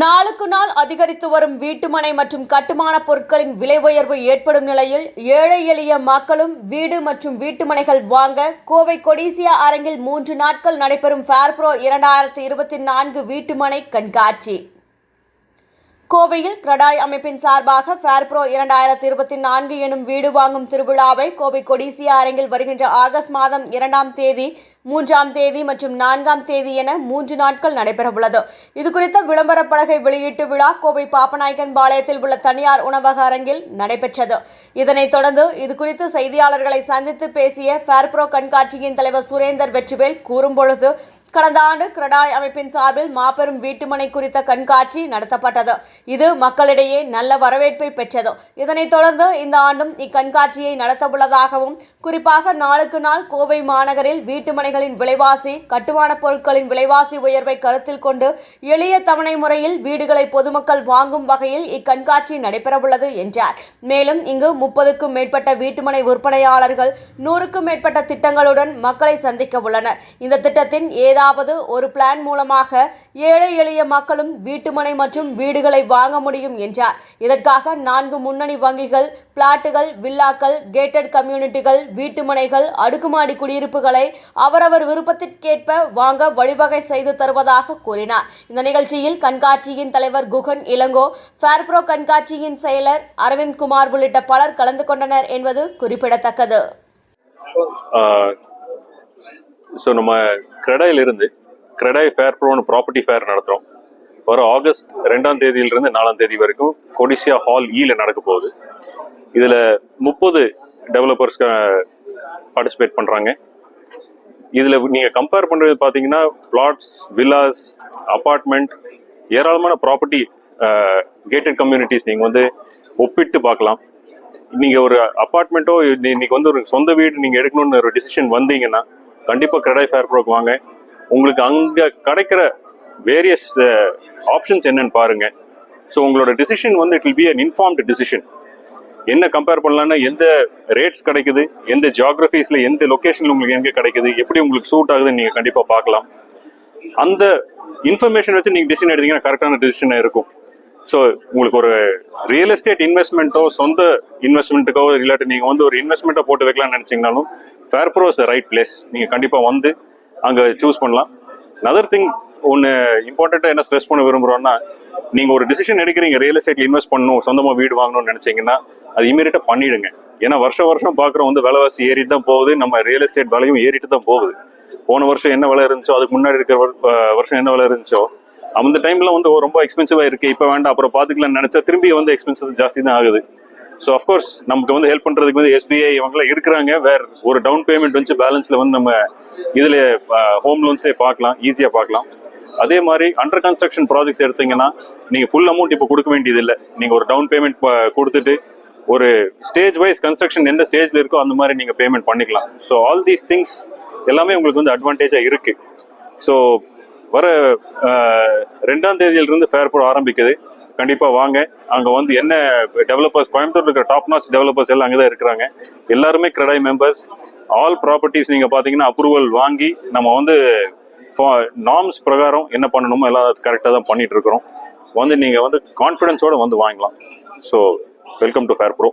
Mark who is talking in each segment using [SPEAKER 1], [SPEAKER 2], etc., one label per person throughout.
[SPEAKER 1] நாளுக்கு நாள் அதிகரித்து வரும் வீட்டுமனை மற்றும் கட்டுமான பொருட்களின் விலை உயர்வு ஏற்படும் நிலையில் ஏழை எளிய மக்களும் வீடு மற்றும் வீட்டுமனைகள் வாங்க கோவை கொடிசியா அரங்கில் மூன்று நாட்கள் நடைபெறும் ஃபேர்ப்ரோ இரண்டாயிரத்தி இருபத்தி நான்கு வீட்டுமனை கண்காட்சி. கோவையில் கிரடாய் அமைப்பின் சார்பாக ஃபேர்ப்ரோ இரண்டாயிரத்தி இருபத்தி நான்கு எனும் வீடு வாங்கும் திருவிழாவை கோவை கொடிசியா அரங்கில் வருகின்ற ஆகஸ்ட் மாதம் இரண்டாம் தேதி மூன்றாம் தேதி மற்றும் நான்காம் தேதி என மூன்று நாட்கள் நடைபெறவுள்ளது. இதுகுறித்த விளம்பர பலகை வெளியீட்டு விழா கோவை பாப்பநாயக்கன் பாளையத்தில் உள்ள தனியார் உணவக அரங்கில் நடைபெற்றது. இதனைத் தொடர்ந்து இதுகுறித்து செய்தியாளர்களை சந்தித்து பேசிய ஃபேர்ப்ரோ கண்காட்சியின் தலைவர் சுரேந்தர் வெற்றிவேல் கூறும்பொழுது கடந்த ஆண்டு கிரடாய் அமைப்பின் சார்பில் மாபெரும் வீட்டுமனை குறித்த கண்காட்சி நடத்தப்பட்டது. இது மக்களிடையே நல்ல வரவேற்பை பெற்றது. இதனைத் தொடர்ந்து இந்த ஆண்டும் இக்கண்காட்சியை நடத்தவுள்ளதாகவும் குறிப்பாக நாளுக்கு நாள் கோவை மாநகரில் வீட்டுமனைகளின் விலைவாசி கட்டுமானப் பொருட்களின் விலைவாசி உயர்வை கருத்தில் கொண்டு எளிய தவணை முறையில் வீடுகளை பொதுமக்கள் வாங்கும் வகையில் இக்கண்காட்சி நடைபெறவுள்ளது என்றார். மேலும் இங்கு முப்பதுக்கும் மேற்பட்ட வீட்டுமனை விற்பனையாளர்கள் நூறுக்கும் மேற்பட்ட திட்டங்களுடன் மக்களை சந்திக்க உள்ளனர். இந்த திட்டத்தின் ஏதாவது ஒரு பிளான் மூலமாக ஏழை எளிய மக்களும் வீட்டுமனை மற்றும் வீடுகளை வாங்க முடியும் என்றார். இதற்காக நான்கு முன்னணி வங்கிகள் பிளாட்டுகள் வில்லாக்கள் கேட்டட் கம்யூனிட்டிகள் வீட்டுமனைகள் அடுக்குமாடி குடியிருப்புகளை அவரவர் விருப்பத்திற்கேற்ப வாங்க வழிவகை செய்து தருவதாக கூறினார். இந்த நிகழ்ச்சியில் கண்காட்சியின் தலைவர் குகன் இளங்கோ ஃபேர்ப்ரோ கண்காட்சியின் செயலர் அரவிந்த் குமார் உள்ளிட்ட பலர் கலந்து கொண்டனர் என்பது குறிப்பிடத்தக்கது.
[SPEAKER 2] ஸோ நம்ம கிரெடாயிலிருந்து கிரெடாய் ஃபேர் ப்ரோன்னு ப்ராப்பர்ட்டி ஃபேர் நடத்துகிறோம் வர ஆகஸ்ட் ரெண்டாம் தேதியிலிருந்து நாலாம் தேதி வரைக்கும் கொடிசியா ஹால் ஈல நடக்க போகுது. இதில் முப்பது டெவலப்பர்ஸ் பார்ட்டிசிபேட் பண்ணுறாங்க இதில் நீங்கள் கம்பேர் பண்ணுறது பார்த்தீங்கன்னா பிளாட்ஸ் வில்லாஸ் அப்பார்ட்மெண்ட் ஏராளமான ப்ராப்பர்ட்டி கேட்டட் கம்யூனிட்டிஸ் நீங்கள் வந்து ஒப்பிட்டு பார்க்கலாம். நீங்கள் ஒரு அப்பார்ட்மெண்ட்டோ இன்னைக்கு வந்து ஒரு சொந்த வீடு நீங்கள் எடுக்கணும்னு ஒரு டிசிஷன் வந்தீங்கன்னா கண்டிப்பாக கிரெடாய் ஃபேர் ப்ரோக்கு வாங்க. உங்களுக்கு அங்கே கிடைக்கிற வேரியஸ் ஆப்ஷன்ஸ் என்னன்னு பாருங்க. ஸோ உங்களோட டிசிஷன் வந்து it will be an informed decision என்ன கம்பேர் பண்ணலாம்னா எந்த ரேட்ஸ் கிடைக்குது எந்த ஜியாகிரபிஸ்ல எந்த லொகேஷன்ல உங்களுக்கு எங்க கிடைக்குது எப்படி உங்களுக்கு சூட் ஆகுதுன்னு நீங்க கண்டிப்பா பார்க்கலாம். அந்த இன்ஃபர்மேஷன் வச்சு நீங்க டிசிஷன் எடுத்தீங்கன்னா கரெக்டான டிசிஷனாக இருக்கும். ஸோ உங்களுக்கு ஒரு ரியல் எஸ்டேட் இன்வெஸ்ட்மெண்ட்டோ சொந்த இன்வெஸ்ட்மெண்ட்டுக்கோ இல்லாட்டி நீங்க வந்து ஒரு இன்வெஸ்ட்மெண்ட்டை போட்டு வைக்கலாம்னு நினைச்சீங்கனாலும் fair pro is right place நீங்கள் கண்டிப்பாக வந்து அங்கே சூஸ் பண்ணலாம். நதர் திங் ஒன்று இம்பார்ட்டண்ட்டாக என்ன ஸ்ட்ரெஸ் பண்ண விரும்புகிறோன்னா நீங்கள் ஒரு டிசிஷன் எடுக்கிறீங்க ரியல் எஸ்டேட்டில் இன்வெஸ்ட் பண்ணணும் சொந்தமாக வீடு வாங்கணும்னு நினச்சிங்கன்னா அது இமீடியட்டாக பண்ணிடுங்க. ஏன்னா வருஷம் வருஷம் பார்க்குறோம் வந்து விலைவாசி ஏறிட்டு தான் போகுது நம்ம ரியல் எஸ்டேட் விலையும் ஏறிட்டு தான் போகுது. போன வருஷம் என்ன விலை இருந்துச்சோ அதுக்கு முன்னாடி இருக்கிற வருஷம் என்ன விலை இருந்துச்சோ அந்த டைமில் வந்து ரொம்ப எக்ஸ்பென்சிவாக இருக்குது இப்போ வேண்டாம் அப்புறம் பார்த்துக்கலாம்னு நினச்சா திரும்பி வந்து எக்ஸ்பென்சஸ் ஜாஸ்தி தான் ஆகுது. ஸோ அஃப்கோர்ஸ் நமக்கு வந்து ஹெல்ப் பண்ணுறதுக்கு வந்து எஸ்பிஐ இவங்களாம் இருக்கிறாங்க. வேற ஒரு டவுன் பேமெண்ட் வந்து பேலன்ஸில் வந்து நம்ம இதில் ஹோம் லோன்ஸ்லேயே பார்க்கலாம். ஈஸியாக பார்க்கலாம். அதே மாதிரி அண்டர் கன்ஸ்ட்ரக்ஷன் ப்ராஜெக்ட்ஸ் எடுத்தீங்கன்னா நீங்கள் ஃபுல் அமௌண்ட் இப்போ கொடுக்க வேண்டியது இல்லை நீங்கள் ஒரு டவுன் பேமெண்ட் கொடுத்துட்டு ஒரு ஸ்டேஜ் வைஸ் கன்ஸ்ட்ரக்ஷன் எந்த ஸ்டேஜில் இருக்கோ அந்த மாதிரி நீங்கள் பேமெண்ட் பண்ணிக்கலாம். ஸோ ஆல் தீஸ் திங்ஸ் எல்லாமே உங்களுக்கு வந்து அட்வான்டேஜாக இருக்குது ஸோ வர ரெண்டாம் தேதியிலிருந்து ஃபேர் போட ஆரம்பிக்குது. கண்டிப்பாக வாங்க. அங்கே வந்து என்ன டெவலப்பர்ஸ் கோயம்புத்தூர் இருக்கிற டாப் நாச் டெவலப்பர்ஸ் எல்லாம் அங்கே தான் இருக்கிறாங்க. எல்லாருமே கிரெடாய் மெம்பர்ஸ் ஆல் ப்ராப்பர்ட்டிஸ் நீங்கள் பார்த்தீங்கன்னா அப்ரூவல் வாங்கி நம்ம வந்து நார்ம்ஸ் பிரகாரம் என்ன பண்ணணுமோ எல்லாம் கரெக்டாக தான் பண்ணிட்டு இருக்கிறோம். வந்து நீங்கள் வந்து கான்ஃபிடன்ஸோட வந்து வாங்கலாம். So welcome to fair pro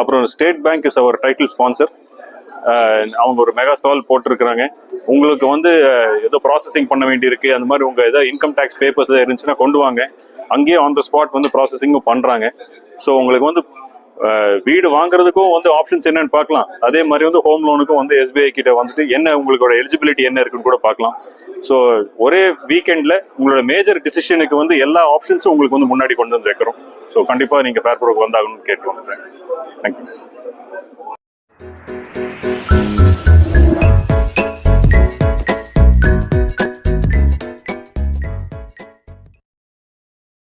[SPEAKER 2] அப்புறம் State Bank is our title sponsor அவங்க ஒரு மெகா ஸ்டால் போட்டிருக்கிறாங்க. உங்களுக்கு வந்து ஏதோ ப்ராசஸிங் பண்ண வேண்டியிருக்கு. அந்த மாதிரி உங்கள் ஏதோ இன்கம் டேக்ஸ் பேப்பர்ஸ் இருந்துச்சுன்னா கொண்டு வாங்க. அங்கேயே ஆன் த ஸ்பாட் வந்து ப்ராசஸிங்கும் பண்ணுறாங்க ஸோ உங்களுக்கு வந்து வீடு வாங்குறதுக்கும் வந்து ஆப்ஷன்ஸ் என்னன்னு பார்க்கலாம். அதே மாதிரி வந்து ஹோம் லோனுக்கும் வந்து எஸ்பிஐ கிட்ட வந்துட்டு என்ன உங்களோட எலிஜிபிலிட்டி என்ன இருக்குன்னு கூட பார்க்கலாம். ஸோ ஒரே வீக்கெண்டில் உங்களோட மேஜர் டிசிஷனுக்கு வந்து எல்லா ஆப்ஷன்ஸும் உங்களுக்கு வந்து முன்னாடி கொண்டு வந்து வைக்கிறோம். ஸோ கண்டிப்பாக நீங்கள் ஃபேர் ப்ரோக்கு வந்தாகணும்னு கேட்டுக்கோங்க தேங்க்யூ